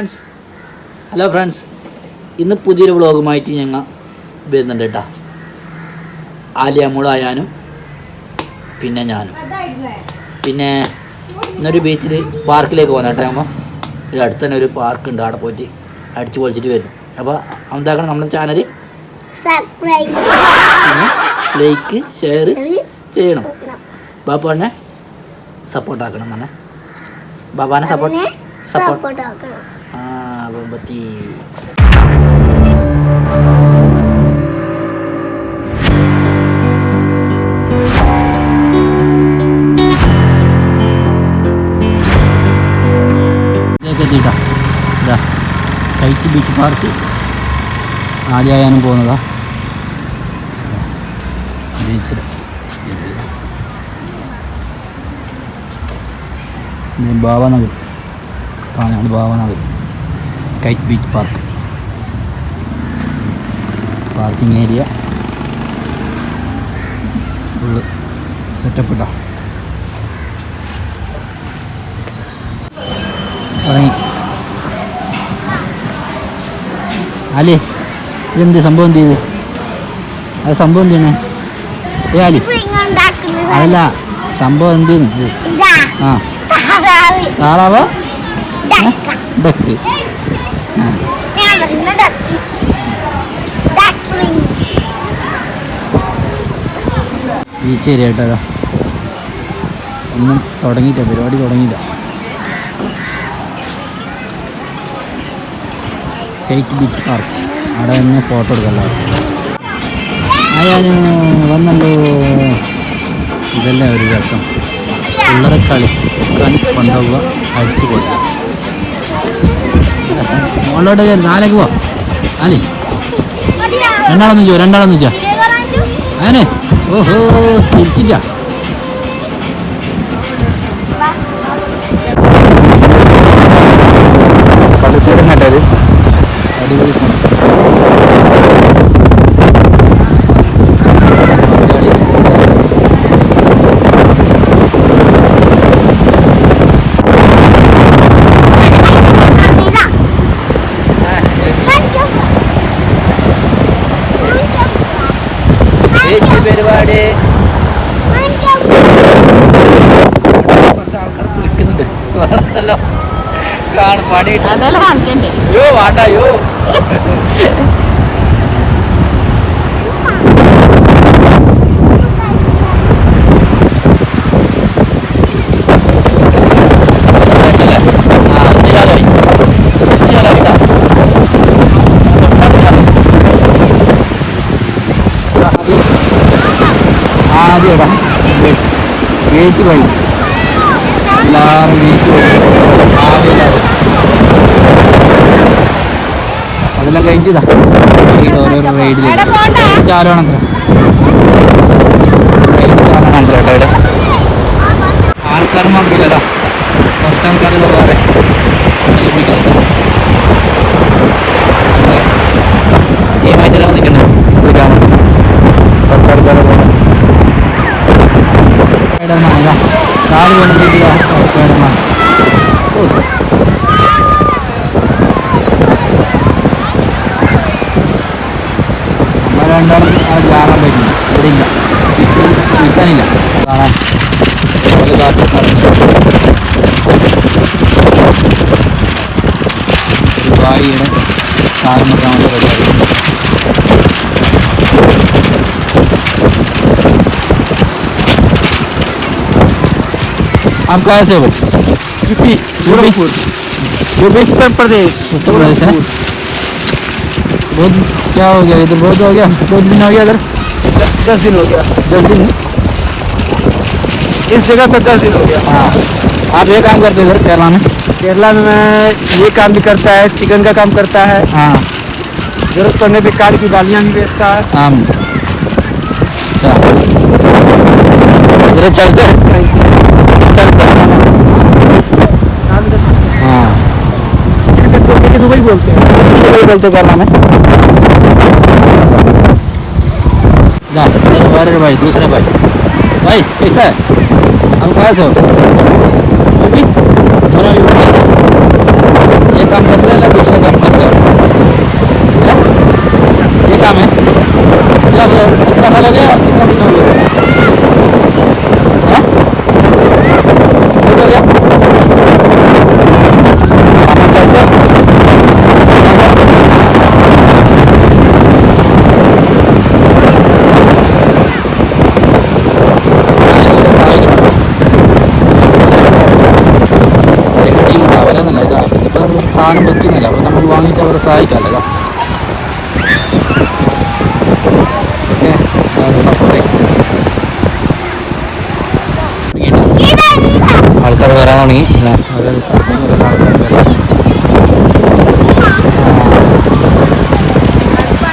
Friends hello friends ഇന്ന് പുതിയൊരു വ്ളോഗുമായിട്ട് ഞങ്ങൾ വരുന്നുണ്ട് കേട്ടോ ആലിയാമൂടായാനും പിന്നെ ഞാനും. പിന്നെ ഇന്നൊരു ബീച്ചിൽ പാർക്കിലേക്ക് പോകുന്ന കേട്ടോ നമ്മൾ ഒരു അടുത്ത് തന്നെ ഒരു പാർക്ക് ഉണ്ട് അവിടെ പോയിട്ട് അടിച്ച് പൊളിച്ചിട്ട് വരും അപ്പോൾ എന്താക്കണം നമ്മുടെ ചാനൽ ലൈക്ക് ഷെയർ ചെയ്യണം. ബാപ്പാനെ സപ്പോർട്ട് ആക്കണം തന്നെ ബാബാനെ സപ്പോർട്ട് സപ്പോർട്ട് ഇതിലേക്ക് എത്തിയിട്ടാ ഇതാ കൈറ്റ് ബീച്ച് പാർക്ക് ആദ്യമായാലും പോകുന്നതാ ബീച്ചിൽ Bhavnagar കാണാണ് Bhavnagar kite beach park parking area full setup ഇട്ടാ തുടങ്ങി ആലി ഇതെന്ത് സംഭവം എന്ത് ചെയ്ത്? അത് സംഭവം എന്ത് ചെയ്യണേ? ഏ അലി അതല്ല സംഭവം എന്ത് ആ. താറാവ്. ഡക്ക ഡക്ക് ഞാൻ പറയുന്ന duck duck spring beach area കേട്ടോ അതാ ഒന്നും തുടങ്ങിയില്ല പരിപാടി തുടങ്ങിയില്ല. കേക്ക് ബീച്ച് പാർക്ക് അവിടെ തന്നെ ഫോട്ടോ എടുക്കല്ലോ ആയാലും വന്നല്ലോ. ഇതല്ലേ ഒരു രസം. പിള്ളേരെ കളി. കൊണ്ടുപോവുക. അടിച്ചു കൊടുക്കുക മുകളിലോട്ട് കയറി. നാലേക്ക് പോവാ. ആലി രണ്ടാളൊന്നും ചോ രണ്ടാളൊന്നും ചോ അങ്ങനെ ഓഹോ തിരിച്ചിട്ടാ കാണും പാടിയിട്ട്. അതെല്ലാം കാണിക്കണ്ടേ? യോ വേണ്ട യോ. ആദ്യം ഇടാം ബീച്ച് പോയി എല്ലാവരും ബീച്ച് വഴി ആദ്യം എല്ലാവരും അതെല്ലാം കഴിഞ്ഞതാ ഓരോരോ റൈഡിലേക്ക് ചാലമാണത്ര ചാലമാണത്ര കേട്ടോ ഇവിടെ. ആൾക്കാർ നോക്കില്ലതാ കുറച്ച് ആൾക്കാർ വേറെ. കുറച്ച് കാൽ കൊണ്ടിരിക്കുക ഒരു കാറ്റ് നടന്നു. ഒരു ബായിയുടെ കാലം കാണാൻ പരിപാടി आप कहाँ से हो यूपी गोरखपुर यूपी उत्तर प्रदेश उत्तर प्रदेश है बहुत क्या हो गया इधर बहुत हो गया बहुत दिन हो गया इधर दस दिन हो गया दस दिन इस जगह पर दस दिन हो गया। हाँ। आप ये काम करते हो इधर केरला में? केरला में मैं ये काम भी करता है चिकन का काम करता है। हाँ। ज़रूरत पड़ने पे कार की बालियाँ भी बेचता है। हाँ। अच्छा। चलते चलते हाँ। वही बोलते हैं। वही बोलते केरला में? जा। भाई दूसरे भाई। ভাই এই স্যার আমি কোথায় സാധനം വെക്കുന്നില്ല അപ്പം നമുക്ക് വാങ്ങിയിട്ട് അവരെ സഹായിക്കാമല്ലോ ഓക്കെ ആൾക്കാർ വരാൻ തുടങ്ങി.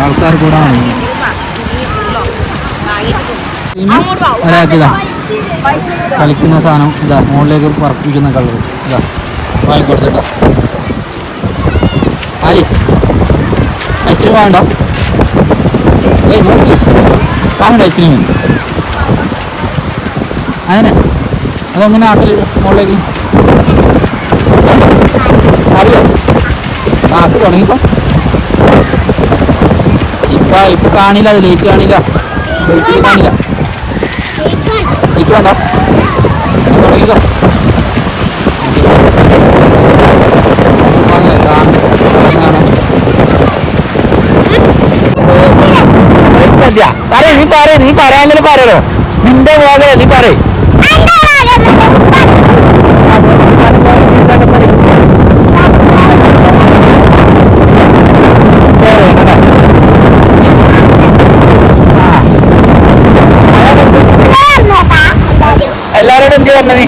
ആൾക്കാർ വരാം കൂടാൻ തുടങ്ങി. കളിക്കുന്ന സാധനം ഇതാ മുകളിലേക്ക് പറപ്പിക്കുന്ന കളർ ഇതാ വാങ്ങിക്കൊടുത്തിട്ടോ. ആലി ഐസ്ക്രീം വേണ്ട. ഏയ് നോക്കി. വാങ്ങണ്ട ഐസ്ക്രീം അങ്ങനെ. അതെങ്ങനെ ആട്ടിൽ മുകളിലേക്ക്. അറിയോ? ആട്ട് തുടങ്ങിക്കോ. ഇപ്പൊ ഇപ്പൊ കാണില്ല അത് ലേറ്റ് കാണില്ല. കാണില്ല. ലേറ്റ് വേണ്ട. തുടങ്ങിക്കോ. പറയ് നീ പറയ് നീ പറയാൻ പറയണോ? നിന്റെ പോലെ നീ പറയ്. എല്ലാരോടും എന്ത് പറഞ്ഞ?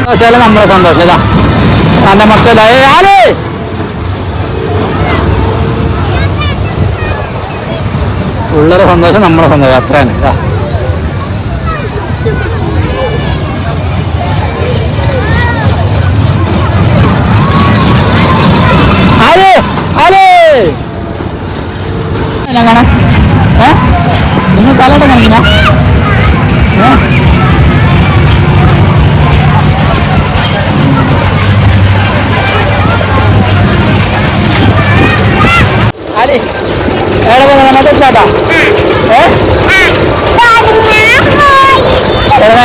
സന്തോഷമല്ല നമ്മളെ സന്തോഷം. ഇതാ. തന്റെ മക്കളെ ആരേ ഉള്ളൊരു സന്തോഷം നമ്മളെ സന്തോഷം. ഇതാ. ഞാൻ കാണാം ഏ? നിങ്ങൾ തലയുടെ കാണിക്കണോ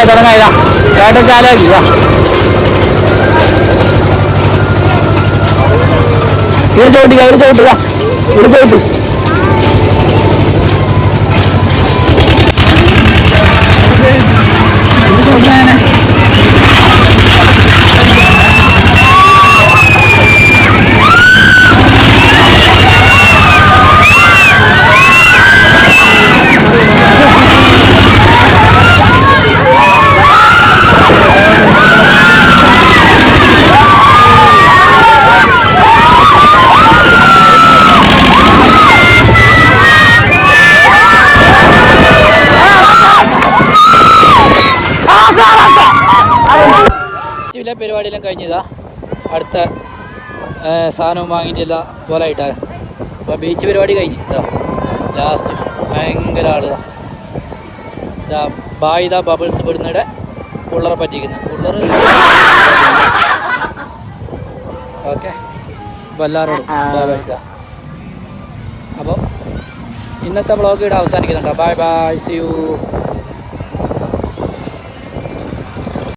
തുടങ്ങായി ഇതാ ചേട്ടൻ ചാലാക്കി ഇതാ. ഇവിടെ ചവിട്ടിക്ക ഇവിടെ ചവിട്ടുക ഇവിടെ ചവിട്ടി ചവിട്ടാനെ പരിപാടിയെല്ലാം കഴിഞ്ഞതാ. അടുത്ത സാധനവും വാങ്ങിയിട്ടില്ല പോലെ ആയിട്ടാ അപ്പോൾ ബീച്ച് പരിപാടി കഴിഞ്ഞു. ഇതാ ലാസ്റ്റ് ഭയങ്കര ആൾ ഇതാ. ബായിത ബബിൾസ് പെടുന്നിടെ പുള്ളറെ പറ്റിക്കുന്നത് പുള്ളറ് ഓക്കെ അപ്പോൾ എല്ലാവരോടും അപ്പോൾ ഇന്നത്തെ ബ്ലോഗ് ഇവിടെ അവസാനിക്കുന്നുണ്ടോ. Bye bye see you